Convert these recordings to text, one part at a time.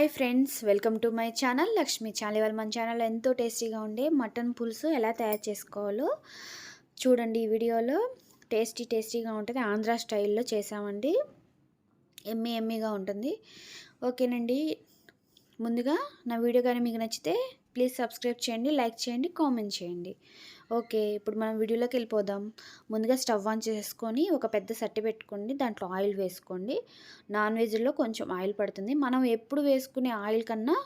Hi friends welcome to my channel Lakshmi channel ఇవాళ మన channel ఎంతో టేస్టీగా ఉండే మటన్ పులుసు ఎలా తయారు చేసుకోవాలో చూడండి ఈ వీడియోలో. టేస్టీ టేస్టీగా ఉంటుంది. ఆంధ్ర స్టైల్లో చేసామండి. ఎమ్మి ఎమ్మిగా ఉంటుంది. ఓకేనండి. ముందుగా నా వీడియో కానీ మీకు నచ్చితే ప్లీజ్ సబ్స్క్రైబ్ చేయండి లైక్ చేయండి కామెంట్ చేయండి. ఓకే ఇప్పుడు మనం వీడియోలోకి వెళ్ళిపోదాం. ముందుగా స్టవ్ ఆన్ చేసుకొని ఒక పెద్ద సట్టి పెట్టుకోండి. దాంట్లో ఆయిల్ వేసుకోండి. నాన్ వెజ్లో కొంచెం ఆయిల్ పడుతుంది. మనం ఎప్పుడు వేసుకునే ఆయిల్ కన్నా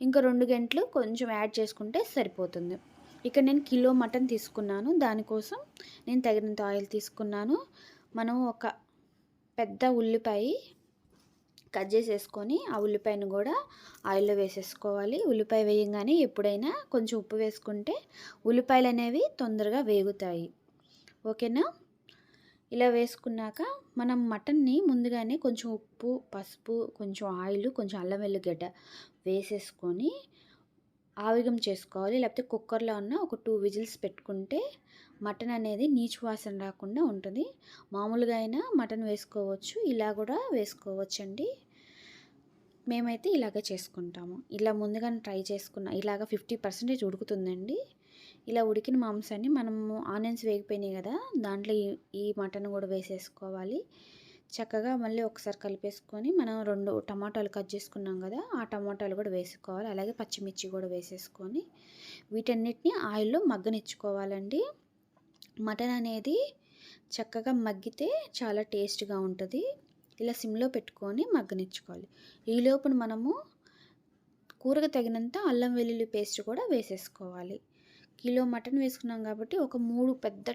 ఇంకా రెండు గంటలు కొంచెం యాడ్ చేసుకుంటే సరిపోతుంది. ఇక్కడ నేను కిలో మటన్ తీసుకున్నాను. దానికోసం నేను తగినంత ఆయిల్ తీసుకున్నాను. మనం ఒక పెద్ద ఉల్లిపాయ కట్ చేసేసుకొని ఆ ఉల్లిపాయను కూడా ఆయిల్లో వేసేసుకోవాలి. ఉల్లిపాయ వేయంగానే ఎప్పుడైనా కొంచెం ఉప్పు వేసుకుంటే ఉల్లిపాయలు అనేవి తొందరగా వేగుతాయి. ఓకేనా? ఇలా వేసుకున్నాక మనం మటన్ని ముందుగానే కొంచెం ఉప్పు పసుపు కొంచెం ఆయిల్ కొంచెం అల్లం వెల్లిగడ్డ వేసేసుకొని ఆవిగం చేసుకోవాలి. లేకపోతే కుక్కర్లో ఉన్న ఒక టూ విజిల్స్ పెట్టుకుంటే మటన్ అనేది నీచు వాసన రాకుండా ఉంటుంది. మామూలుగా అయినా మటన్ వేసుకోవచ్చు. ఇలా కూడా వేసుకోవచ్చండి. మేమైతే ఇలాగే చేసుకుంటాము. ఇలా ముందుగానే ట్రై చేసుకున్న. ఇలాగ ఫిఫ్టీ పర్సెంటేజ్ ఉడుకుతుందండి. ఇలా ఉడికిన మాంసాన్ని మనము ఆనియన్స్ వేగిపోయినాయి కదా దాంట్లో ఈ మటన్ కూడా వేసేసుకోవాలి. చక్కగా మళ్ళీ ఒకసారి కలిపేసుకొని మనం రెండు టమాటాలు కట్ చేసుకున్నాం కదా ఆ టమాటాలు కూడా వేసుకోవాలి. అలాగే పచ్చిమిర్చి కూడా వేసేసుకొని వీటన్నిటిని ఆయిల్లో మగ్గనిచ్చుకోవాలండి. మటన్ అనేది చక్కగా మగ్గితే చాలా టేస్ట్గా ఉంటుంది. ఇలా సిమ్లో పెట్టుకొని మగ్గనిచ్చుకోవాలి. ఈ లోపున మనము కూరకు తగినంత అల్లం వెల్లుల్లి పేస్ట్ కూడా వేసేసుకోవాలి. కిలో మటన్ వేసుకున్నాం కాబట్టి ఒక మూడు పెద్ద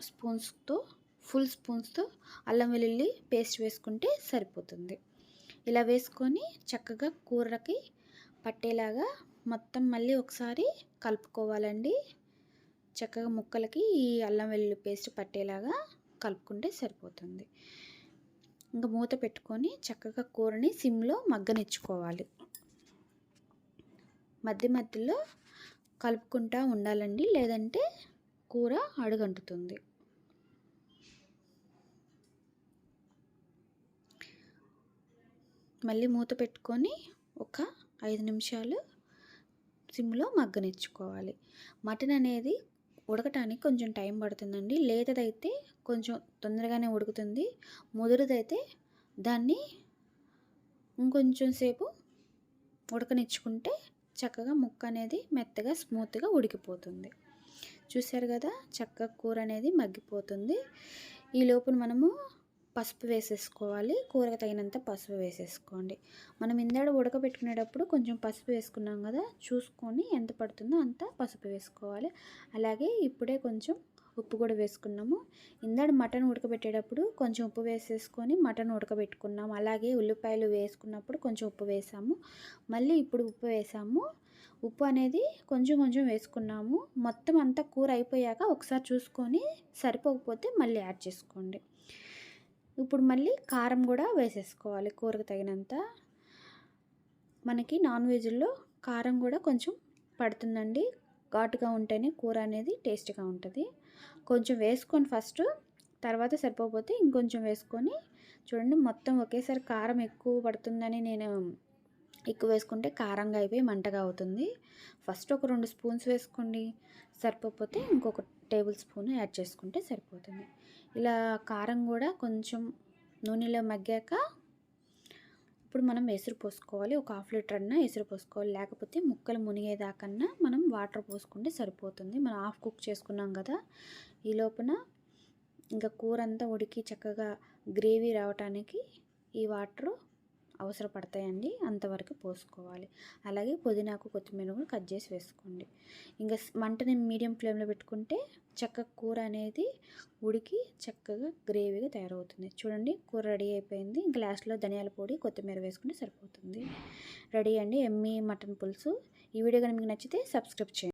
స్పూన్స్తో ఫుల్ స్పూన్స్తో అల్లం వెల్లుల్లి పేస్ట్ వేసుకుంటే సరిపోతుంది. ఇలా వేసుకొని చక్కగా కూరకి పట్టేలాగా మొత్తం మళ్ళీ ఒకసారి కలుపుకోవాలండి. చక్కగా ముక్కలకి ఈ అల్లం వెల్లుల్లి పేస్ట్ పట్టేలాగా కలుపుకుంటే సరిపోతుంది. ఇంకా మూత పెట్టుకొని చక్కగా కూరని సిమ్లో మగ్గనిచ్చుకోవాలి. మధ్య మధ్యలో కలుపుకుంటూ ఉండాలండి లేదంటే కూర అడుగంటుతుంది. మళ్ళీ మూత పెట్టుకొని ఒక ఐదు నిమిషాలు సిమ్లో మగ్గనిచ్చుకోవాలి. మటన్ అనేది ఉడకటానికి కొంచెం టైం పడుతుందండి. లేతదైతే కొంచెం తొందరగానే ఉడుకుతుంది. ముదురుదైతే దాన్ని ఇంకొంచెం సేపు ఉడకనిచ్చుకుంటే చక్కగా ముక్క అనేది మెత్తగా స్మూత్గా ఉడికిపోతుంది. చూశారు కదా చక్కగా కూర అనేది మగ్గిపోతుంది. ఈ లోపల మనము పసుపు వేసేసుకోవాలి. కూరకు తగినంత పసుపు వేసేసుకోండి. మనం ఇందాడ ఉడకబెట్టుకునేటప్పుడు కొంచెం పసుపు వేసుకున్నాం కదా చూసుకొని ఎంత పడుతుందో అంత పసుపు వేసుకోవాలి. అలాగే ఇప్పుడే కొంచెం ఉప్పు కూడా వేసుకున్నాము. ఇందాడ మటన్ ఉడకబెట్టేటప్పుడు కొంచెం ఉప్పు వేసేసుకొని మటన్ ఉడకబెట్టుకున్నాం. అలాగే ఉల్లిపాయలు వేసుకున్నప్పుడు కొంచెం ఉప్పు వేసాము. మళ్ళీ ఇప్పుడు ఉప్పు వేసాము. ఉప్పు అనేది కొంచెం కొంచెం వేసుకున్నాము. మొత్తం అంతా కూర అయిపోయాక ఒకసారి చూసుకొని సరిపోకపోతే మళ్ళీ యాడ్ చేసుకోండి. ఇప్పుడు మళ్ళీ కారం కూడా వేసేసుకోవాలి కూరకు తగినంత. మనకి నాన్ వెజ్లో కారం కూడా కొంచెం పడుతుందండి. ఘాటుగా ఉంటేనే కూర అనేది టేస్ట్గా ఉంటుంది. కొంచెం వేసుకొని ఫస్ట్ తర్వాత సరిపోతే ఇంకొంచెం వేసుకొని చూడండి మొత్తం ఒకేసారి కారం ఎక్కువ పడుతుందని నేను ఎక్కువ వేసుకుంటే కారంగా అయిపోయి మంటగా అవుతుంది. ఫస్ట్ ఒక రెండు స్పూన్స్ వేసుకోండి. సరిపోతే ఇంకొక టేబుల్ స్పూన్ యాడ్ చేసుకుంటే సరిపోతుంది. ఇలా కారం కూడా కొంచెం నూనెలో మగ్గాక ఇప్పుడు మనం ఎసురు పోసుకోవాలి. ఒక హాఫ్ లీటర్ అన్న ఎసురు పోసుకోవాలి. లేకపోతే ముక్కలు మునిగేదాకన్నా మనం వాటర్ పోసుకుంటే సరిపోతుంది. మనం హాఫ్ కుక్ చేసుకున్నాం కదా ఈ లోపల ఇంకా కూర అంతా ఉడికి చక్కగా గ్రేవీ రావటానికి ఈ వాటర్ అవసరపడతాయండి అంతవరకు పోసుకోవాలి. అలాగే పుదీనాకు కొత్తిమీర కూడా కట్ చేసి వేసుకోండి. ఇంకా మంటని మీడియం ఫ్లేమ్లో పెట్టుకుంటే చక్కగా కూర అనేది ఉడికి చక్కగా గ్రేవీగా తయారవుతుంది. చూడండి కూర రెడీ అయిపోయింది. గ్లాస్లో ధనియాల పొడి కొత్తిమీర వేసుకుంటే సరిపోతుంది. రెడీ అండి ఎమ్మి మటన్ పులుసు. ఈ వీడియో కానీ మీకు నచ్చితే సబ్స్క్రైబ్ చేయండి.